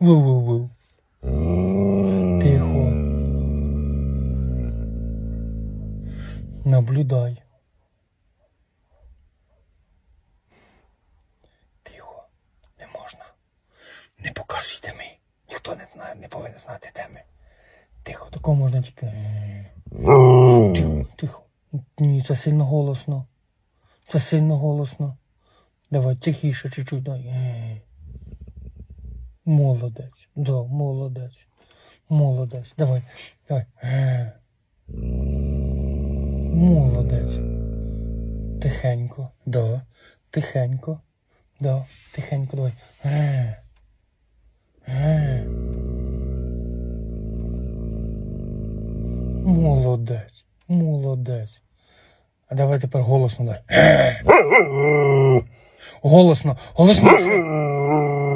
Ву-ву-ву. Тихо. Наблюдай. Тихо. Не можна. Не показуйте ми. Ніхто не знає, не повинен знати де ми. Тихо, такого можна тільки. Тихо, тихо. Ні, це сильно голосно. Це сильно голосно. Давай, тихіше чуть-чуть. Молодець. Да, молодець. Молодець. Давай. Давай. Е. Молодець. Тихенько. Да. Тихенько. Да. Тихенько. Давай. Е. Е. Молодець. Молодець. А давай тепер голосно дай. Голосно, голосно.